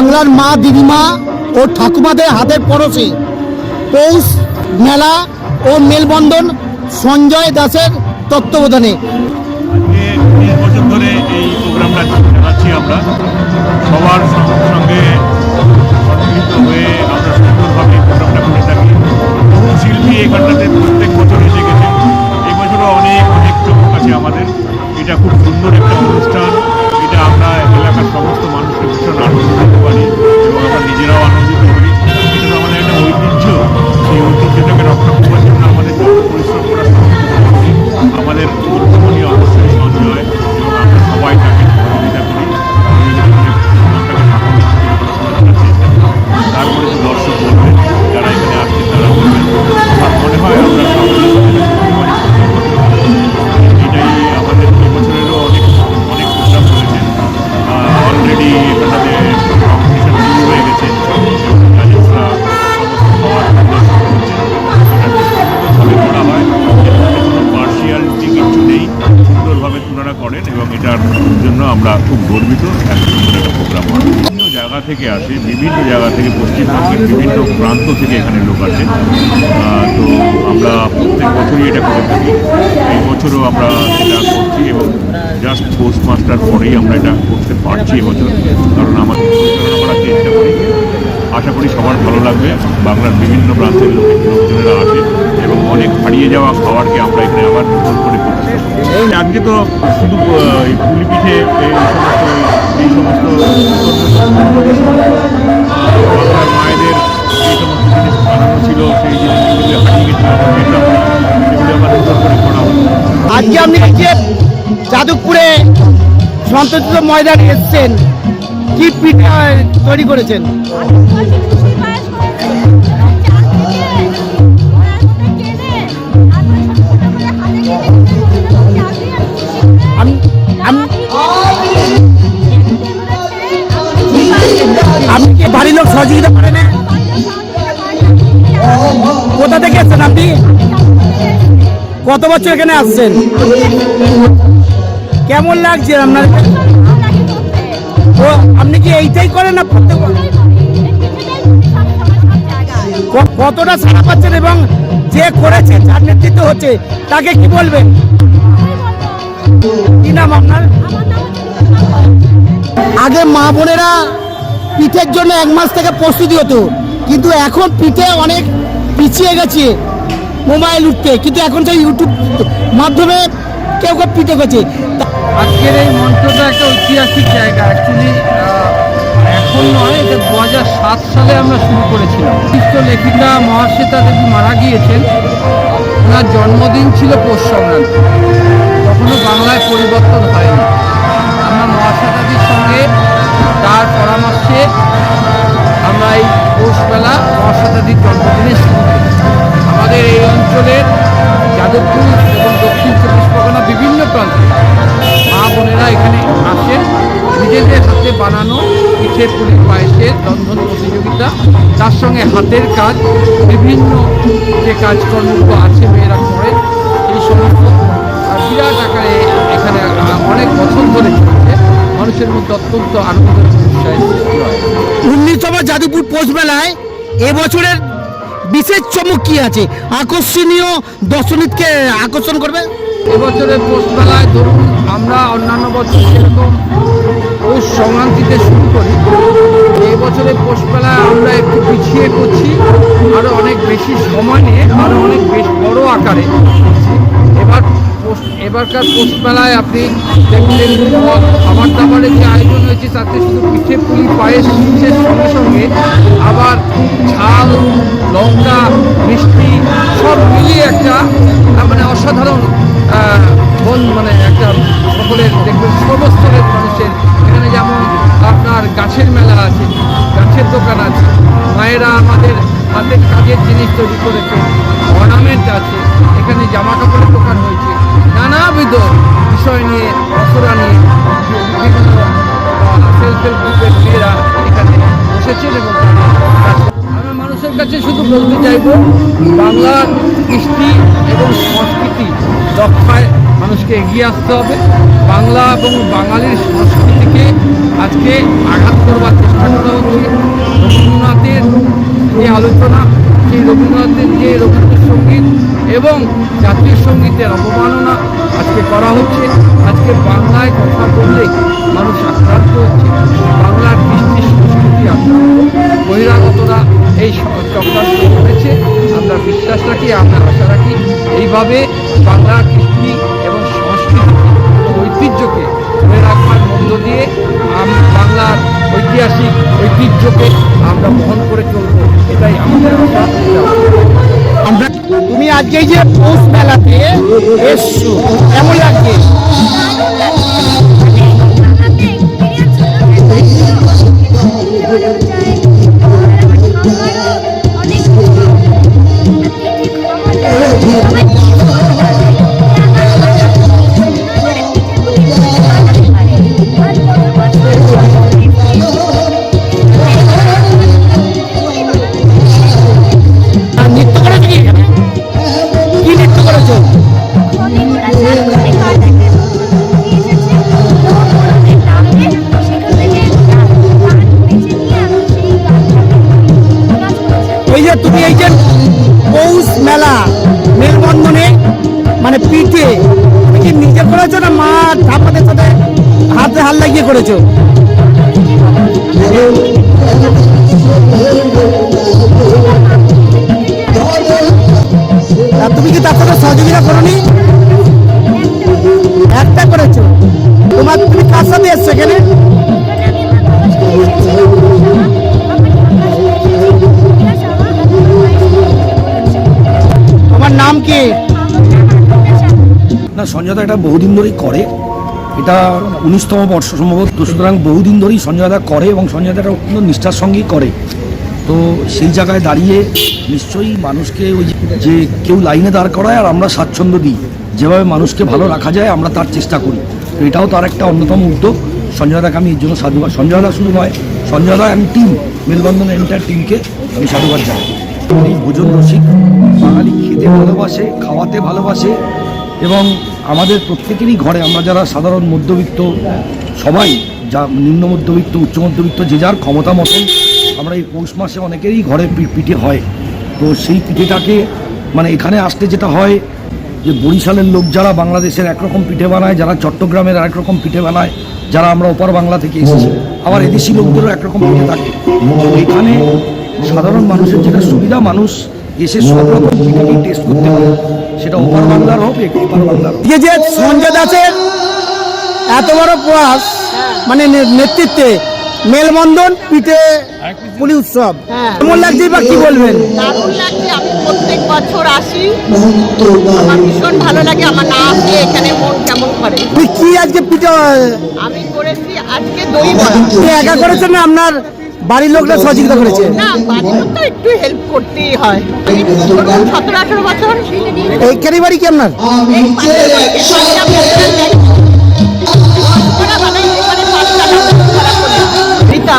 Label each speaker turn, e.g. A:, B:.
A: বাংলার মা, দিদিমা ও ঠাকুমাদের হাতের পরশে। পৌষ মেলা ও মেলবন্ধন সঞ্জয় দাসের তত্ত্বাবধানে।
B: আমরা। সবার সঙ্গে গর্বিত বিভিন্ন জায়গা থেকে আসে, বিভিন্ন জায়গা থেকে পশ্চিমবঙ্গের বিভিন্ন প্রান্ত থেকে এখানে লোক আসে। তো আমরা প্রত্যেক বছরই এটা করে থাকি। এই বছরও আমরা এটা করছি এবং জাস্ট পোস্ট মাস্টার পরেই আমরা এটা করতে পারছি এবছর। কারণ আমাদের পরিচালনা চেষ্টা করি। আশা করি সবার ভালো লাগবে। বাংলার বিভিন্ন প্রান্তের লোক লোকজনেরা আসে এবং অনেক হারিয়ে যাওয়া খাবারকে আমরা এখানে আবার নতুন করে এই আজকে তো শুধু পুলি পিঠে এই সমস্ত এই সমস্ত মায়েদের এই সমস্ত জিনিস বানানো ছিল সেই জিনিসগুলো হারিয়ে গেছিল সেগুলো আবার নতুন করে করা
A: আজকে আপনি যে যাদবপুরে সন্তোষিত ময়দানে এসছেন। কি পিঠা তৈরি করেছেন? আপনি কি বাড়ির লোক সহযোগিতা করে না? কোথা থেকে এসছেন আপনি? কত বছর এখানে আসছেন? কেমন লাগছে আপনার? আপনি কি এইটাই করেন না কতটা সারা পাচ্ছেন এবং যে করেছে, যার নেতৃত্ব হচ্ছে, তাকে কি বলবেন? আগে মা বোনেরা পিঠের জন্য এক মাস থেকে প্রস্তুতি হতো। কিন্তু এখন পিঠে অনেক পিছিয়ে গেছে মোবাইল উঠতে। কিন্তু এখন তো ইউটিউব মাধ্যমে কেউ কেউ পিঠে গেছে
C: আজকের এই মঞ্চটা একটা ঐতিহাসিক জায়গা। অ্যাকচুয়ালি এখন নয়, এটা দু হাজার সাত সালে আমরা শুরু করেছিলাম। বিশিষ্ট লেখিকা মহাশ্বেতা দেবী মারা গিয়েছেন। ওনার জন্মদিন ছিল পৌষ সংক্রান্তি। তখনও বাংলায় পরিবর্তন হয়নি। হাতে বানানো পিঠে পুলি পায়েসের রন্ধন প্রতিযোগিতা তার সঙ্গে হাতের কাজ বিভিন্ন যে কাজকর্মগুলো আছে মেয়েরা করে এই সমস্ত। বিরাট আকারে এখানে অনেক বছর ধরে চলছে। মানুষের মধ্যে অত্যন্ত আনন্দের উৎসাহের
A: উনিশতম যাদবপুর পৌষ মেলায় এবছরের বিশেষ চমক কি আছে? আকর্ষণীয় দর্শনীকে আকর্ষণ করবে?
C: এবছরের পৌষবেলায় ধরুন আমরা অন্যান্য বছর যেরকম পৌষ সংক্রান্তিতে শুরু করি এই বছরের পৌষবেলায় আমরা একটু পিছিয়ে করছি আরও অনেক বেশি সময় নিয়ে আরও অনেক বেশ বড় আকারে। এবার এবারকার পৌষবেলায় আপনি দেখলেন খাবার দাবারের যে আয়োজন হয়েছে, তাতে শুধু পিঠে পুলি পায়েসের সঙ্গে সঙ্গে আবার ঝাল, লঙ্কা, মিষ্টি সব মিলিয়ে একটা মানে অসাধারণ মন মানে একটা সকলের দেখবেন সর্বস্তরের মানুষের। এখানে যেমন আপনার গাছের মেলা আছে, গাছের দোকান আছে, মায়েরা আমাদের হাতের কাজের জিনিস তৈরি করেছে অর্নামেন্ট আছে, এখানে জামা কাপড়ের দোকান হয়েছে, নানাবিধ বিষয় নিয়ে রসরা নিয়ে বিভিন্ন এখানে মানুষের কাছে শুধু বলতে চাইব, বাংলার কৃষ্টি এবং সংস্কৃতি রক্ষায় মানুষকে এগিয়ে আসতে হবে। বাংলা এবং বাঙালির সংস্কৃতিকে আজকে আঘাত করবার চেষ্টা করা হচ্ছে রবীন্দ্রনাথের যে আলোচনা, সেই রবীন্দ্রনাথের যে রবীন্দ্রসঙ্গীত এবং জাতীয় সঙ্গীতের অবমাননা আজকে করা হচ্ছে। আজকে বাংলায় কথা বললে মানুষ আক্রান্ত হচ্ছে। বাংলার কৃষ্টি সংস্কৃতি আক্রান্ত। বহিরাগতরা এই চক্রান্ত করেছে। বিশ্বাস রাখি আমরা আশা রাখি এইভাবে বাংলা কৃষ্টি এবং সংস্কৃতি ঐতিহ্যকে ধরে রাখবার মধ্য দিয়ে আম- বাংলার ঐতিহাসিক ঐতিহ্যকে আমরা বহন করে চলব এটাই আমাদের আশা।
A: আমরা তুমি আজকে যে পৌষ মেলাতে এসছো কেমন লাগছে? আর পিঠে। কি নিজে করেছ না মা ঠাপাদের সাথে হাতে হাত লাগিয়ে করেছ? তুমি কি তার সাথে সহযোগিতা করনি?
D: সঞ্জয়দা এটা বহুদিন ধরেই করে। এটা উনিশতম বর্ষ, সম্ভবত সুতরাং বহুদিন ধরেই সঞ্জয়দা করে এবং সঞ্জয়দা এটা অত্যন্ত নিষ্ঠার সঙ্গেই করে। তো সেই জায়গায় দাঁড়িয়ে নিশ্চয়ই মানুষকে ওই যে কেউ লাইনে দাঁড় করায় আর আমরা স্বাচ্ছন্দ্য দিই। যেভাবে মানুষকে ভালো রাখা যায়, আমরা তার চেষ্টা করি। তো এটাও তার একটা অন্যতম উদ্যোগ। সঞ্জয়দাকে আমি এর জন্য সাধুবাদ সঞ্জয়দা শুধু নয়, সঞ্জয়দা অ্যান্ড টিম মেলবন্ধন এন্টার টিমকে আমি সাধুবাদ জানাই। উনি ভোজন রসিক, বাঙালি খেতে ভালোবাসে, খাওয়াতে ভালোবাসে এবং আমাদের প্রত্যেকেরই ঘরে আমরা যারা সাধারণ মধ্যবিত্ত সবাই, যা নিম্ন মধ্যবিত্ত, উচ্চ মধ্যবিত্ত যে যার ক্ষমতা মতন আমরা এই পৌষ মাসে অনেকেরই ঘরে পিঠে হয়। তো সেই পিঠেটাকে মানে এখানে আসতে যেটা হয় যে বরিশালের লোক যারা বাংলাদেশের একরকম পিঠে বানায়, যারা চট্টগ্রামের আরেক রকম পিঠে বানায়, যারা আমরা ওপার বাংলা থেকে এসেছি, আবার এদেশি লোকদেরও একরকম পিঠে থাকে। এখানে সাধারণ মানুষের যেটা সুবিধা মানুষ এসে সব রকম পিঠেকেই টেস্ট করতে পারে সেটা ওপার বাংলার হোক এপার বাংলার হোক।
A: যে যে সঞ্জয় দাসের এত বড় প্রয়াস মানে নেতৃত্বে মেলবন্ধন পিঠে পুলি উৎসব।
E: হ্যাঁ।
A: কেমন লাগছে বা কি বলবেন?
E: দারুণ লাগছে আমি প্রত্যেক বছর আসি। আমার ভীষণ ভালো লাগে আমার না আসলে এখানে মন কেমন করে।
A: কি আজকে পিঠে
E: আমি করেছি আজকে দই বড়া।
A: একা করেছেন আপনার বাড়ির লোকরা সহযোগিতা করেছে
E: না বাড়ির লোক তো একটু হেল্প করতেই হয় সতেরো আঠেরো বছর
A: এইখানে বাড়ি কি আপনার।
E: রীতা।